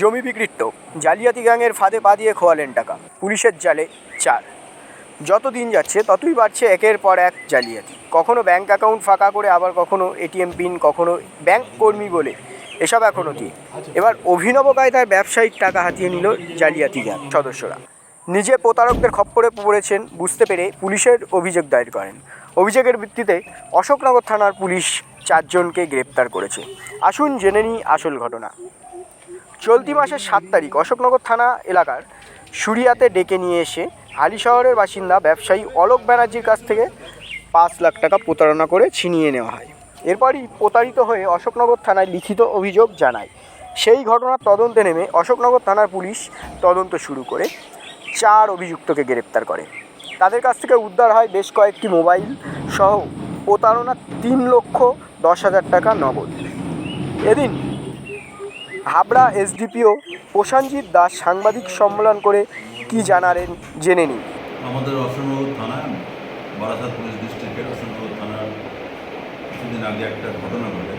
জমি বিক্রির টোপ জালিয়াতি গ্যাংয়ের ফাঁদে পা দিয়ে খোয়ালেন টাকা, পুলিশের জালে চার। যত দিন যাচ্ছে, ততই বাড়ছে একের পর এক জালিয়াতি। কখনো ব্যাংক অ্যাকাউন্ট ফাঁকা করে, আবার কখনো এটিএম পিন, কখনো ব্যাংক কর্মী বলে। এসব এখনও কি এবার অভিনব কায়দায় ব্যবসায়িক টাকা হাতিয়ে নিল জালিয়াতি গ্যাং সদস্যরা। নিজে প্রতারকদের খপ্পরে পড়েছেন, বুঝতে পেরে পুলিশের অভিযোগ দায়ের করেন। অভিযোগের ভিত্তিতে অশোকনগর থানার পুলিশ চারজনকে গ্রেপ্তার করেছে। আসুন জেনে নিই আসল ঘটনা। চলতি মাসের সাত তারিখ অশোকনগর থানা এলাকার সুরিয়াতে ডেকে নিয়ে এসে হালি শহরের বাসিন্দা ব্যবসায়ী অলোক ব্যানার্জির কাছ থেকে পাঁচ লাখ টাকা প্রতারণা করে ছিনিয়ে নেওয়া হয়। এরপরই প্রতারিত হয়ে অশোকনগর থানায় লিখিত অভিযোগ জানায়। সেই ঘটনার তদন্তে নেমে অশোকনগর থানার পুলিশ তদন্ত শুরু করে চার অভিযুক্তকে গ্রেপ্তার করে। তাদের কাছ থেকে উদ্ধার হয় বেশ কয়েকটি মোবাইল সহ প্রতারণা তিন লক্ষ দশ হাজার টাকা নগদ। এদিন হাবড়া এসডিপিও প্রশাঞ্জিৎ দাস সাংবাদিক সম্মেলন করে কি জানালেন জেনে নিন। আমাদের অশোকনগর থানা, বারাসাত পুলিশ ডিস্ট্রিক্টের অশোকনগর থানার কিছুদিন আগে একটা ঘটনা ঘটে।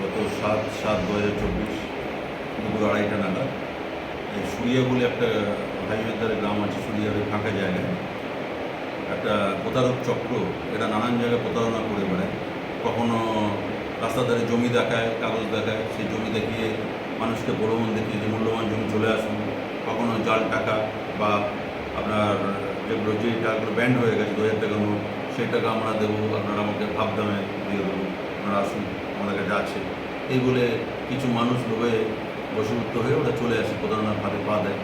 গত সাত সাত দু হাজার চব্বিশ দুপুর আড়াইটা নাগাদ। এই সুরিয়া বলে একটা হাইওয়ের ধারে গ্রাম আছে, সুরিয়ার ফাঁকা জায়গায়। একটা প্রতারক চক্র, এটা নানান জায়গায় প্রতারণা করে বেড়ায়। কখনো রাস্তার ধারে জমি দেখায়, কাগজ দেখায়, সেই জমি দেখিয়ে মানুষকে প্রলোভন দেখিয়ে যে মূল্যবান জমি চলে আসুন। কখনো জাল টাকা বা আপনার যেগুলো যে টাকাগুলো ব্যান্ড হয়ে গেছে, দু হাজার টাকা নোট, সেই টাকা আমরা দেবো, আপনারা আমাকে ভাব দামে দিয়ে দেবো, আপনারা আসুন, আমাদের কাছে আছে। এই বলে কিছু মানুষ লোভে বশীভূত হয়ে ওরা চলে আসে, প্রতারণার ফাঁদে পা দেয়।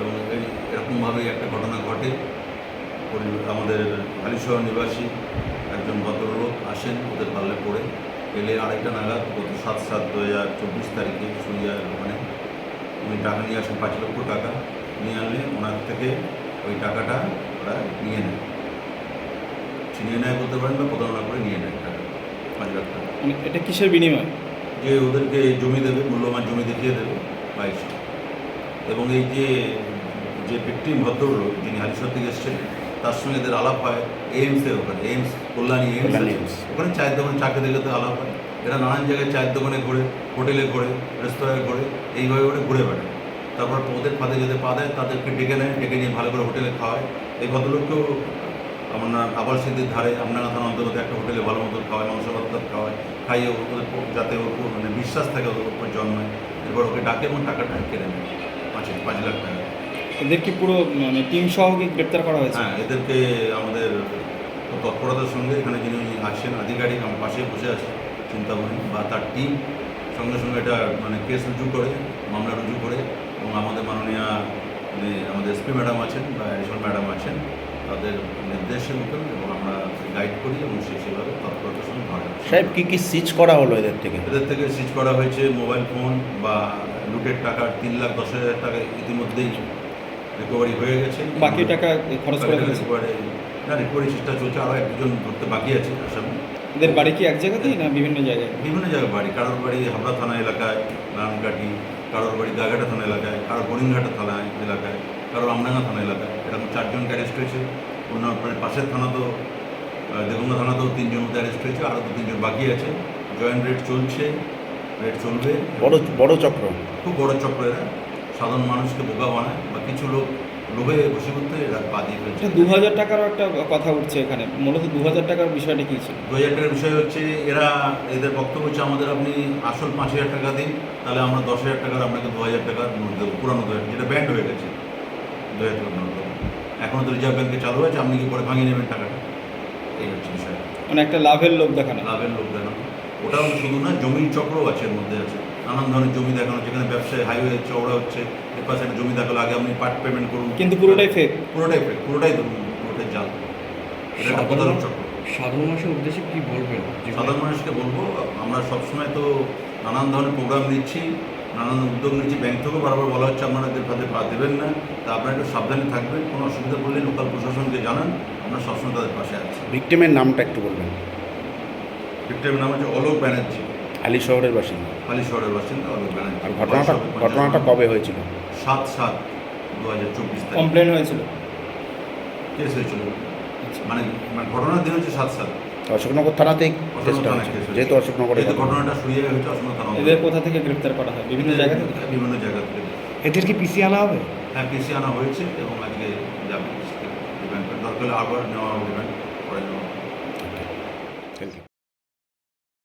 এবং এই এরকমভাবেই একটা ঘটনা ঘটে। আমাদের হালিশহর নিবাসী একজন ভদ্রলোক আসেন, ওদের পাল্লে পড়ে। এলে আড়াইটা নাগাদ গত সাত সাত দু হাজার চব্বিশ তারিখে সুরিয়ার ওখানে উনি টাকা নিয়ে আসেন পাঁচ লক্ষ টাকা নিয়ে আনলে ওনার থেকে ওই টাকাটা ওরা নিয়ে নেয়। ছিনিয়ে নেয় বলতে পারেন বা প্রতারণা করে নিয়ে নেয় টাকা পাঁচ লাখ টাকা। মানে এটা কিসের বিনিময়? যে ওদেরকে জমি দেবে মূল্যবান জমি দেখিয়ে দেবে বাইশ। এবং এই যে যে ভিক্টিম ভদ্রলোক যিনি হালিশহর থেকে এসেছেন তার সঙ্গে এদের আলাপ হয় এইমসের ওখানে এইমস কল্যাণী এইমস ওখানে। চায়ের দোকানে চাকরি দিকে আলাপ হয়। এরা নানান জায়গায় চায়ের দোকানে ঘোরে হোটেলে ঘোরে রেস্তোরাঁয় ঘোরে এইভাবে ওরা ঘুরে বেড়ায়। তারপর ওদের ফাঁদে যদি পা দেয় তাদেরকে ডেকে নেয় ডেকে নিয়ে ভালো করে হোটেলে খাওয়ায়। এই ভদ্রলোককেও আপনার আবার সিদ্ধির ধারে আপনার থানার অন্তর্গত একটা হোটেলে ভালো মতো খাওয়ায় মাংস ভাত খাওয়ায় খাইয়ে ওদের যাতে ওর মানে বিশ্বাস থাকে ওদের উপর জন্মায়। এরপর ওকে ডাকে এবং টাকাটা কেড়ে নেয়। পাঁচ পাঁচ লাখ টাকা। এদের কি পুরো মানে টিম সহ কি গ্রেপ্তার করা হয়েছে? হ্যাঁ এদেরকে আমাদের তৎপরতার সঙ্গে এখানে যিনি আছেন আধিকারিক আমার পাশে বসে আছে চিন্তামণি বা তার টিম সঙ্গে সঙ্গে এটা মানে কেস রুজু করে মামলা রুজু করে এবং আমাদের মাননীয় মানে আমাদের এসপি ম্যাডাম আছেন বা অ্যাডিশনাল ম্যাডাম আছেন তাদের নির্দেশের মতন এবং আমরা গাইড করি এবং সে সেভাবে তৎপরতার সঙ্গে ধরে সাহেব কী কি সিজ করা হলো এদের থেকে? এদের থেকে সিজ করা হয়েছে মোবাইল ফোন বা লুটের টাকা তিন লাখ দশ হাজার টাকা ইতিমধ্যেই রিকভারি হয়ে গেছে। বাকি টাকা খরচ করে ফেলেছে? না রিকভারি চেষ্টা চলছে আরও একজন ধরতে বাকি আছে আসামি এদের বাড়ি কি এক জায়গাতেই না বিভিন্ন জায়গায়? বিভিন্ন জায়গায় বাড়ি কারোর বাড়ি হাবড়া থানা এলাকায় নারায়ণকাটি কারোর বাড়ি গাঘাটা থানা এলাকায় কারোর হরিণঘাটা থানা এলাকায় কারোর আমডাঙ্গা থানা এলাকায়। এরকম চারজনকে অ্যারেস্ট হয়েছে? অন্য পাশের থানা তো দেগঙ্গা থানাতেও তিনজন মধ্যে অ্যারেস্ট হয়েছে আরও দু তিনজন বাকি আছে। জয়েন্ট রেড চলছে রেড চলবে। বড় বড় চক্র। খুব বড় চক্র এরা। সাধারণ মানুষকে বোকা বানায় বা কিছু লোক লোভে বসীভূত হয়ে পা দিয়ে ফেলছে। দু হাজার টাকারও একটা কথা উঠছে এখানে। মূলত দু হাজার টাকার বিষয়টা কি ছিল? দু হাজার টাকার বিষয় হচ্ছে এরা এদের বক্তব্য হচ্ছে আমাদের আপনি আসল পাঁচ হাজার টাকা দিন তাহলে আমরা দশ হাজার টাকার আপনাকে দু হাজার টাকার নোট দেবো পুরানো দু হাজার যেটা ব্যান্ড হয়ে গেছে। দু হাজার টাকার নোট দেবো। এখনও তো রিজার্ভ ব্যাঙ্কে চালু হয়েছে আপনি কি করে ভাঙিয়ে নেবেন টাকাটা? এই হচ্ছে বিষয়। মানে একটা লাভের লোক দেখানো। লাভের লোক দেখানো। ওটাও শুধু না জমির চক্রও আছে এর মধ্যে আছে। নানান ধরনের জমি দেখানো যেখানে ব্যবসায় হাইওয়ে চওড়া হচ্ছে এর পাশে একটা জমি দেখাল আগে আপনি পার্ট পেমেন্ট করুন। কিন্তু পুরোটাই ফেক পুরোটাই ফেক পুরোটাই পুরোটাই জাল। এটা একটা প্রতারক চক্র। সাধারণ মানুষের উদ্দেশ্যে কি বলবেন? যে- সাধারণ মানুষকে বলব আমরা সবসময় তো নানান ধরনের প্রোগ্রাম নিচ্ছি নানান উদ্যোগ নিচ্ছি। ব্যাংক থেকেও বারবার বলা হচ্ছে আপনারা এদের ফাঁদে পা দেবেন না। তা আপনারা একটু সাবধানে থাকবেন কোনো অসুবিধা পড়লে লোকাল প্রশাসনকে জানান আমরা সবসময় তাদের পাশে আছি। ভিক্টিমের নামটা একটু বলবেন। ভিক্টিমের নাম হচ্ছে অলোক ব্যানার্জি। আলী শহরের বাসিন্দা হালি শহরের বাসিন্দা অলোক ব্যানার্জি আর ঘটনাটা ঘটনাটা কবে হয়েছিল সাত সাত দু হাজার চব্বিশ কমপ্লেন হয়েছিল কেস হয়েছিল মানে মানে ঘটনার দিন হচ্ছে সাত সাত অশোকনগর থানাতেই অশোকনগর কেসটা। যেহেতু অশোকনগরে ঘটনাটা সরিয়ে হয়েছে অসময় থানা এদের কোথা থেকে গ্রেপ্তার করা হয় বিভিন্ন জায়গা থেকে বিভিন্ন জায়গা থেকে এদের কি পিসি আনা হবে হ্যাঁ পিসি আনা হয়েছে এবং আজকে যাবে দরকার হলে আবার নেওয়া হবে রিমান্ড